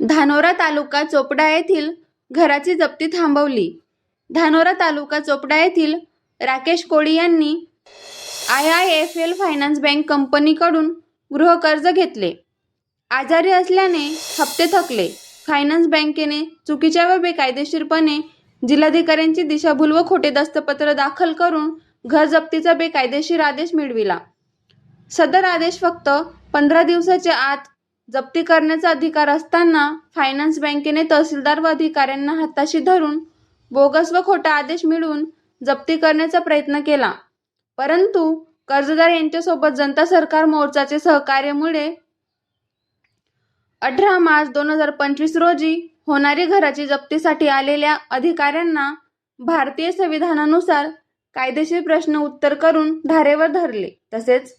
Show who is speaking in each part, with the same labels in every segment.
Speaker 1: धानोरा तालुका चोपडा येथील घराची जप्ती थांबवली. धानोरा तालुका चोपडा येथील राकेश कोळी यांनी I I F L finance bank कंपनीकडून गृहकर्ज घेतले. आजारी असल्याने हप्ते थकले. फायनान्स बँकेने चुकीच्या व बेकायदेशीरपणे जिल्हाधिकाऱ्यांची दिशाभूल व खोटे दस्तपत्र दाखल करून घर जप्तीचा बेकायदेशीर आदेश मिळविला. सदर आदेश फक्त पंधरा दिवसाच्या आत जप्ती करण्याचा अधिकार असताना फायनान्स बँकेने तहसीलदार व अधिकाऱ्यांना हाताशी धरून बोगस व खोटा आदेश मिळवून जप्ती करण्याचा प्रयत्न केला. परंतु कर्जदार यांच्यासोबत जनता सरकार मोर्चाचे सहकार्यामुळे अठरा मार्च दोन हजार पंचवीस रोजी होणारी घराची जप्तीसाठी आलेल्या अधिकाऱ्यांना भारतीय संविधानानुसार कायदेशीर प्रश्न उत्तर करून धारेवर धरले. तसेच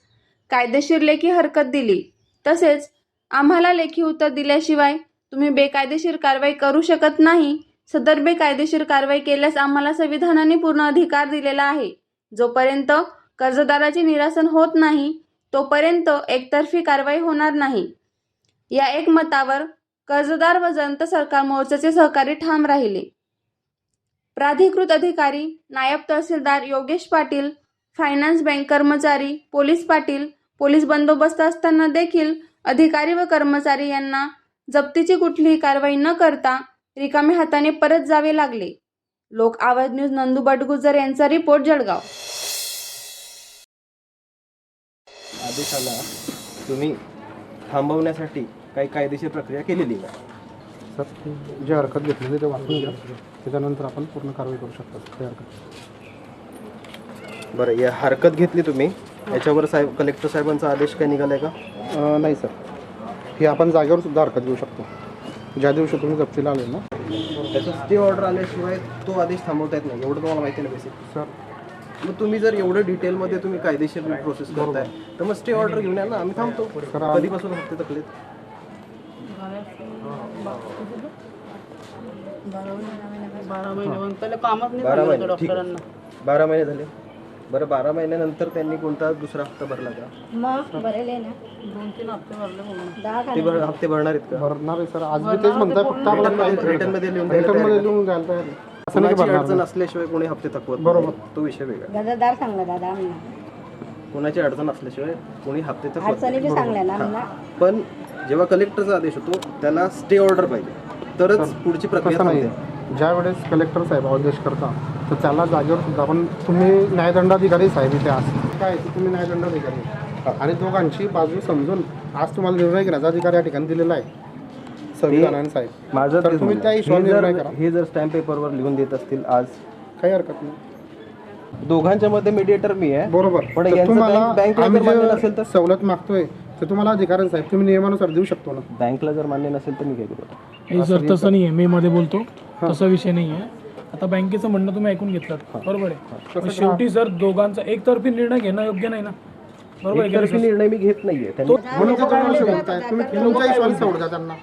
Speaker 1: कायदेशीर लेखी हरकत दिली. तसेच आम्हाला लेखी उत्तर दिल्याशिवाय तुम्ही बेकायदेशीर कारवाई करू शकत नाही. सदर बेकायदेशीर कारवाई केल्यास आम्हाला संविधानाने पूर्ण अधिकार दिलेला आहे. जोपर्यंत कर्जदाराचे निरासन होत नाही तोपर्यंत एकतर्फी कारवाई होणार नाही. या एकमतावर कर्जदार व जनता सरकार मोर्चाचे सहकारी ठाम राहिले. प्राधिकृत अधिकारी नायब तहसीलदार योगेश पाटील फायनान्स बँक कर्मचारी पोलीस पाटील पोलीस बंदोबस्त असताना देखील अधिकारी व कर्मचारी यांना जप्तीची कुठलीही कारवाई न करता रिकाम्या हाताने परत जावे लागले. लोक आवाज न्यूज नंदू बटगुजर यांचा रिपोर्ट जळगाव.
Speaker 2: आदेशाला तुम्ही थांबवण्यासाठी काही कायदेशीर प्रक्रिया केलेली आहे.
Speaker 3: सर जे हरकत घेतली ते वाचून घ्या. त्याच्यानंतर आपण पूर्ण कारवाई करू शकतो काही हरकत.
Speaker 2: बरं या हरकत घेतली तुम्ही. याच्यावर साहेब कलेक्टर साहेबांचा आदेश काय निघालाय का?
Speaker 3: अं, नाही सर. ही आपण जागेवर सुद्धा हरकत घेऊ शकतो. ज्या दिवशी तुम्ही जप्तीला आले ना.
Speaker 2: त्याचा स्टे ऑर्डर आल्याशिवाय तो आदेश थांबवता येत नाही. एवढं तुम्हाला माहिती नाही बेसिक
Speaker 3: सर.
Speaker 2: मग तुम्ही जर एवढं डिटेलमध्ये तुम्ही कायदेशीर प्रोसेस करताय तर मग स्टे ऑर्डर घेऊन या ना. आम्ही थांबतो. कधीपासून हप्ते तकलेत?
Speaker 4: बारा महिने मग पहिले कामच नाही
Speaker 2: बारा
Speaker 4: सांगितलं
Speaker 2: महिने ठीक
Speaker 4: डॉक्टरांना
Speaker 2: आहे. बारा महिने झाले बरं बारा महिन्यानंतर त्यांनी कोणता दुसरा हप्ता भरला का
Speaker 5: मग भरेले ना
Speaker 4: दोन तीन हप्ते भरले
Speaker 5: दहा
Speaker 2: ते भर हप्ते भरणार आहेत का
Speaker 3: भरणार आहे सर आज मी तेच म्हणताय फक्त आपण
Speaker 2: रिटर्नमध्ये लिहून द्यायला
Speaker 3: रिटर्न तयारमध्ये
Speaker 2: आहे.
Speaker 3: लिहून तयार आहे. असं नाही की
Speaker 2: कोणाची
Speaker 3: भरणार
Speaker 2: अडचण. असल्याशिवाय कोणी हप्ते थकवत.
Speaker 3: बरोबर.
Speaker 2: तो विषय वेगळा
Speaker 5: गजरदार सांगला दादा
Speaker 2: कोणाची अडचण असल्याशिवाय कोणी हप्ते थकवत
Speaker 5: अडचणी
Speaker 2: नाही.
Speaker 5: बी सांगल्या ना आम्हाला.
Speaker 2: पण जेव्हा कलेक्टरचा आदेश होतो त्याला स्टे ऑर्डर पाहिजे. तरच पुढची प्रक्रिया
Speaker 3: तसं नाही
Speaker 2: थांबते.
Speaker 3: ज्या वेळेस कलेक्टर साहेब आदेश करता तर त्याला जागेवर सुद्धा आपण तुम्ही न्यायदंडाधिकारी साहेब इथे आज काय की तुम्ही न्यायदंडाधिकारी. आणि दोघांची बाजू समजून आज तुम्हाला निर्णय घेण्याचा अधिकार या ठिकाणी दिलेला आहे. संविधानाने साहेब.
Speaker 2: माझं
Speaker 3: तर
Speaker 2: तेच
Speaker 3: तुम्ही
Speaker 2: म्हणणं
Speaker 3: त्या. हिशोबाने
Speaker 2: हे
Speaker 3: निर्णय
Speaker 2: जर
Speaker 3: करा.
Speaker 2: हे जर स्टॅम्प पेपरवर लिहून देत असतील आज
Speaker 3: काही हरकत नाही.
Speaker 2: दोघांच्या मध्ये मीडिएटर मी आहे.
Speaker 3: बरोबर.
Speaker 2: पण
Speaker 3: तर
Speaker 2: यांचं
Speaker 3: तुम्हाला
Speaker 2: बँक- बँकला
Speaker 3: आम्ही
Speaker 2: जर मान्य
Speaker 3: जे
Speaker 2: नसेल तर?
Speaker 3: सवलत मागतोय तर तुम्हाला अधिकार साहेब. तुम्ही नियमानुसार देऊ शकतो ना?
Speaker 2: बँकला जर मान्य नसेल तर मी काय करू? आता?
Speaker 6: हे सर तसं नाही आहे मे मध्ये बोलतो. तसा विषय नाही आहे. आता बँकेचं म्हणणं तुम्ही ऐकून घेतलं. बरोबर आहे. शेवटी सर दोघांचा एकतर्फी निर्णय घेणं योग्य नाही ना? बरोबर आहे
Speaker 2: एकतर्फी निर्णय मी घेत नाहीये. त्यांनी
Speaker 3: म्हणून तुम्हाला तुम्ही तुमच्या त्यांना.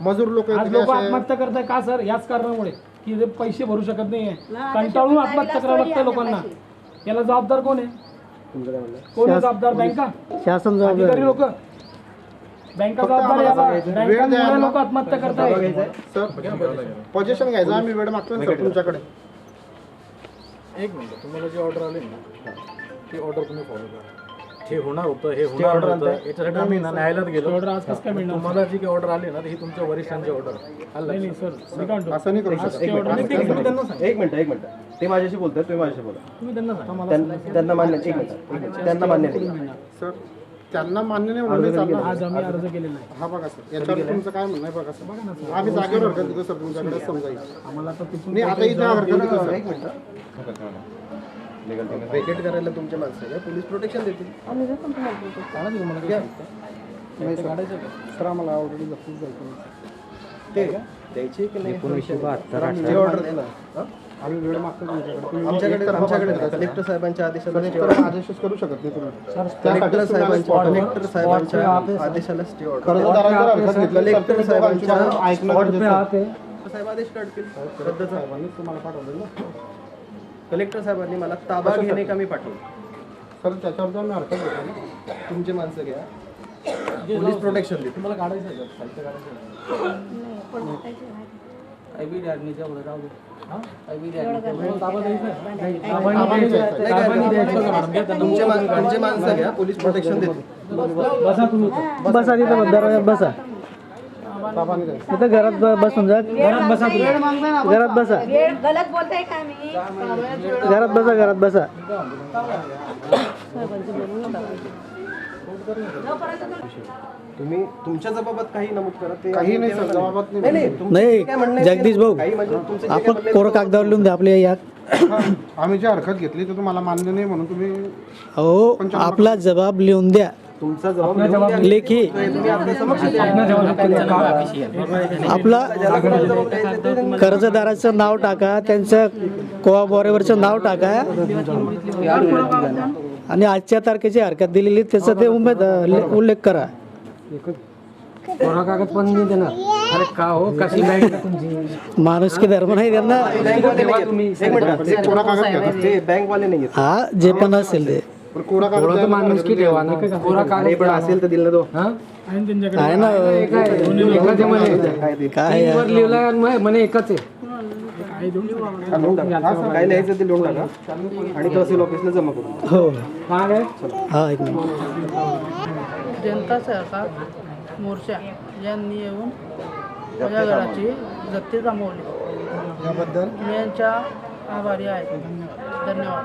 Speaker 3: मजूर लोक
Speaker 6: सर? आज लोक आत्महत्या करताय का सर? याच कारणामुळे. की ते पैसे भरू शकत नाहीये. कंटाळून आत्महत्या करावं लागतं लोकांना. याला जबाबदार कोण आहे?
Speaker 2: तुमचं काय म्हणणं आहे?
Speaker 6: कोण आहे जबाबदार? बँका?
Speaker 3: शासन
Speaker 6: अधिकारी लोक. बँका जबाबदार याला. बँकांमुळे लोक आत्महत्या करताय
Speaker 3: सर पोझिशन घ्यायचं. आम्ही वेळ मागतोय ना सर तुमच्याकडे.
Speaker 7: एक मिनिट तुम्हाला जे ऑर्डर आले ना ते ऑर्डर तुम्ही फॉलो करा. हे होणार होतं हे होणार? होतं याच्यासाठी आम्ही ना न्यायालयात गेलो.
Speaker 6: ऑर्डर आज कसं काय मिळणार?
Speaker 7: तुम्हाला जी काही ऑर्डर आली ना ती ही तुमच्या वरिष्ठांची ऑर्डर
Speaker 6: नाही नाही सर मी काय म्हणतो?
Speaker 3: असं नाही करू शकत.
Speaker 2: एक मिनिट, एक मिनिट एक मिनिट एक मिनिट. ते माझ्याशी बोलतात तुम्ही माझ्याशी बोला
Speaker 6: तुम्ही त्यांना सांगा.
Speaker 2: त्यां- त्यांना मान्य एक मिनिट. त्यांना मान्य नाही.
Speaker 3: सर त्यांना मान्य नाही म्हणून नाही चालणार
Speaker 6: आज आम्ही अर्ज केलेला आहे
Speaker 3: हा बघा सर. याच्यावर तुमचं काय म्हणणं आहे बघा सर. आम्ही जागेवर हरकत देतो सर. तुमच्याकडे समजाईल
Speaker 6: आम्हाला आता तिथून
Speaker 3: नाही आता इथे हरकत देतो सर.
Speaker 2: एक मिनिट. वेकेट करायला तुमच्या माणसं आहे का? पोलीस प्रोटेक्शन देतील
Speaker 3: नाही सर सर आम्हाला ऑलरेडी जप्तीच जायचं
Speaker 2: ते द्यायची की नाही? जे ऑर्डर आहे ना हा?
Speaker 3: आम्ही वेळ मागतो तुमच्याकडे. तुम्ही
Speaker 2: आमच्याकडे
Speaker 3: एकतर्फा
Speaker 2: आमच्याकडे. कलेक्टर साहेबांच्या आदेशाला stay
Speaker 3: कलेक्टर. आदेशच करू शकत नाही तुम्ही.
Speaker 2: कलेक्टर साहेबांच्या
Speaker 3: तुम्हाला
Speaker 2: कलेक्टर साहेबांच्या आदेशाला स्टे ऑर्डर
Speaker 3: घेतली
Speaker 2: कलेक्टर साहेबांच्या
Speaker 3: बाजू ऐकणं गरजेचं आहे.
Speaker 2: साहेब आदेश काढतील रद्दचा
Speaker 3: साहेबांनीच तुम्हाला पाठवलं ना.
Speaker 2: कलेक्टर साहेबांनी मला ताबा घेणे का मी पाठवलं
Speaker 3: सर त्याच्यावर आम्ही हरकत घेतो. ना
Speaker 2: तुमचे माणसं घ्या. पोलीस प्रोटेक्शन देते
Speaker 7: तुम्हाला काढायचं आहे का? साहित्य काढायचं आहे.
Speaker 2: तुमचे माणसं घ्या. पोलीस प्रोटेक्शन देते
Speaker 8: बसा दरवाजात बसा
Speaker 3: जायचं
Speaker 8: तिथं घरात ब- बसून जा. घरात बसा तुम्ही. घरात बसा.
Speaker 5: वेळ गलत बोलताय का मी?
Speaker 8: घरात बसा घरात बसा.
Speaker 2: तुम्ही तुमच्या जबाबात काही नमूद करा. ते
Speaker 3: काही नाही सर जबाबात
Speaker 2: नाही. नाही तुमचं जे काय म्हणणं
Speaker 8: नाही
Speaker 2: आहे ते
Speaker 8: जगदीश भाऊ
Speaker 2: काही म्हणजे तुमचं जे काय
Speaker 8: आपण
Speaker 2: आहे
Speaker 8: कोरं कागदावर लिहून द्या आपल्या या
Speaker 3: आम्ही जी हरकत घेतली ते तुम्हाला मान्य नाही म्हणून तुम्ही
Speaker 8: अहो आपला जबाब लिहून द्या.
Speaker 2: तुमचा जबाब.
Speaker 8: लेखी. आपला
Speaker 2: त्यांनी
Speaker 8: कर्जदाराचं नाव टाका त्यांचं कोवा बॉरेवरचं नाव टाका. आणि आजच्या तारखेची हरकत दिलेली त्याचं ते उमेद उल्लेख करा. माणूस की धर्म नाही त्यांना.
Speaker 2: बँकवाले नाही आहेत. एक मिनिट
Speaker 3: ते कोरा कागद घ्या
Speaker 2: ते बँकवाले नाही आहेत.
Speaker 8: हा जे पण असेल ते.
Speaker 3: पण कोरा कागद द्यायला माणूस की ठेवा
Speaker 2: अरे पण असेल तर दिलं
Speaker 6: आणि त्यांच्याकडे
Speaker 8: आहे ना
Speaker 2: काय ते?
Speaker 8: काय आहे?
Speaker 2: लिहून टाका. काय लिहायचं ते लिहून टाका. आणि तहसील ऑफिसला जमा करू
Speaker 8: हो. हा एक मिनिट.
Speaker 4: जनता सहकार मोर्चा यांनी येऊन माझ्या घराची जप्ती जमवली
Speaker 3: याबद्दल?
Speaker 4: मी यांच्या आभारी आहे. धन्यवाद.